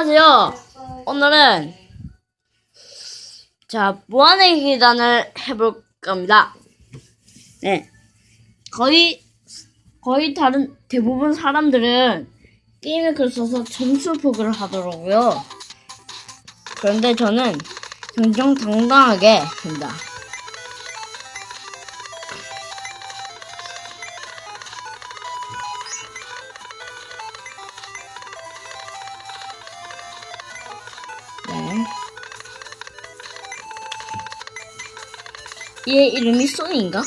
안녕하세요. 오늘은 자 무한의 계단을 해볼 겁니다. 네, 거의 거의 다른 대부분 사람들은 게임에 글 써서 점수 포기를 하더라고요. 그런데 저는 정정당당하게 합니다. 얘 이름이 소니인가?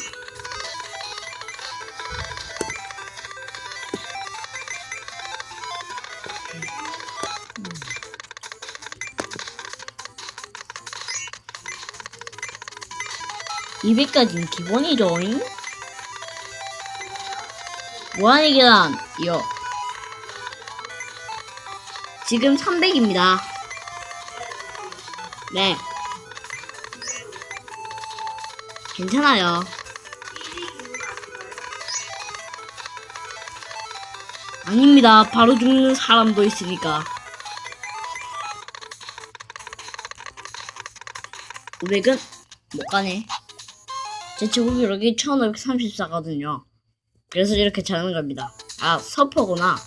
이 200까지는 기본이죠. 잉? 무한의 계단, 이요. 지금 300입니다. 네. 괜찮아요. 아닙니다. 바로 죽는 사람도 있으니까. 500은 못 가네. 제 기록이 1534거든요. 그래서 이렇게 자는 겁니다. 아, 서퍼구나.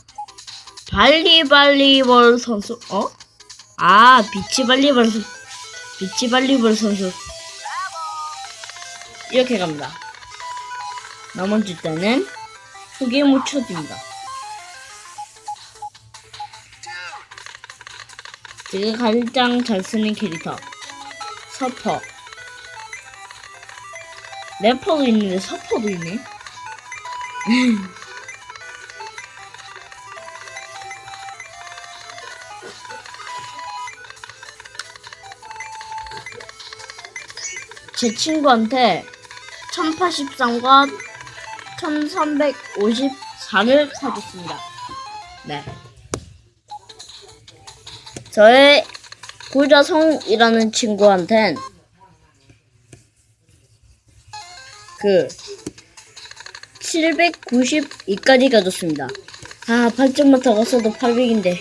발리발리볼 선수, 어? 아, 비치발리볼 선수. 비치발리볼 선수. 이렇게 갑니다. 나머지 때는 흙에 묻혀줍니다. 제가 가장 잘 쓰는 캐릭터. 서퍼. 래퍼도 있는데 서퍼도 있네. 제 친구한테 1083과 1354를 사줬습니다. 네. 저의 구자성이라는 친구한텐 그 792까지 가졌습니다. 아, 8점만 더 갔어도 800인데.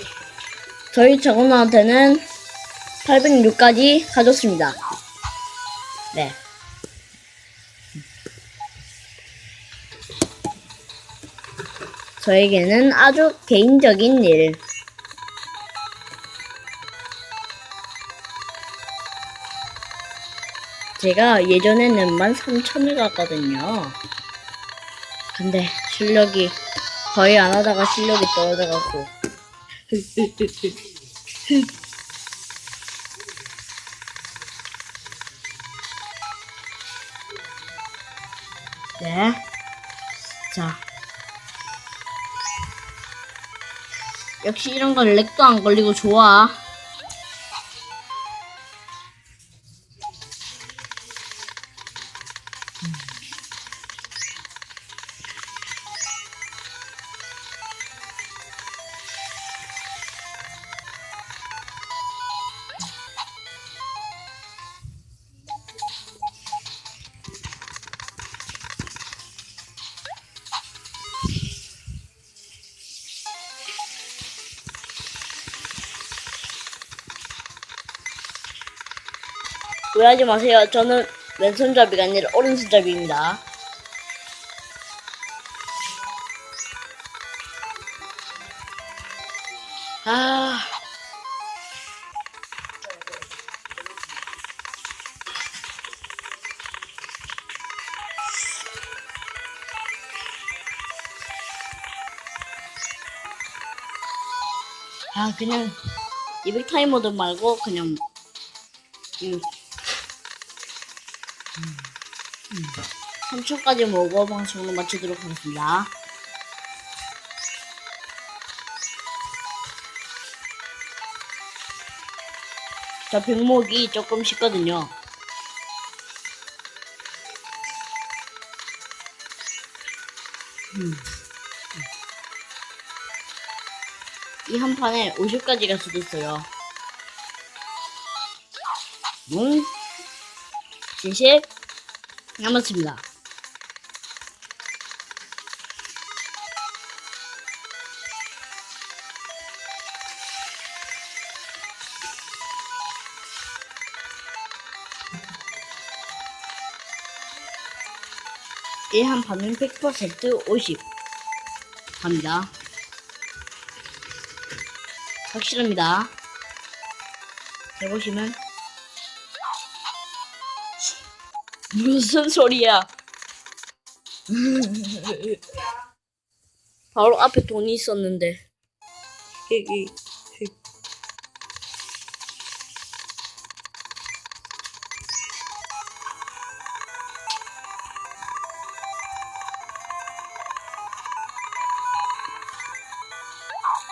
저희 저거나한테는 806까지 가졌습니다. 네. 저에게는 아주 개인적인 일. 제가 예전에는 13,000을 갔거든요. 근데 실력이 거의 안 하다가 실력이 떨어져갖고. 네. 자. 역시 이런 건 렉도 안 걸리고 좋아. 오해하지 마세요. 저는 왼손잡이가 아니라 오른손잡이입니다. 아. 아, 그냥 200 타이머드 말고 그냥 이 3초까지 먹어 방송을 마치도록 하겠습니다. 저 백목이 조금 쉽거든요. 이한 판에 50까지 갈 수도 있어요. 음, 진실 남았습니다. 1한 받는 100% 50 갑니다. 확실합니다. 잘 보시면 무슨 소리야? 바로 앞에 돈이 있었는데.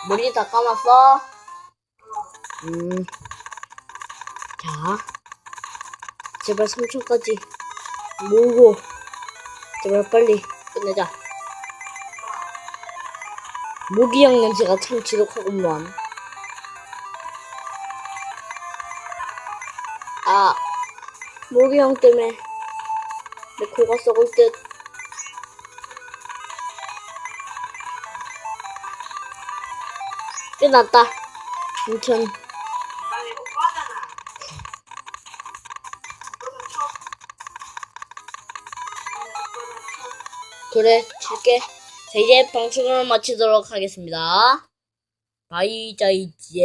머리 다 감았어? 음. 자. 제발 3초까지 모으고. 제발 빨리 끝내자. 모기향 냄새가 참 지독하구만. 아, 모기향 때문에 내 코가 썩을 듯. 끝났다. 인천. 그래, 칠게. 자, 이제 방송을 마치도록 하겠습니다. 바이, 자이지에.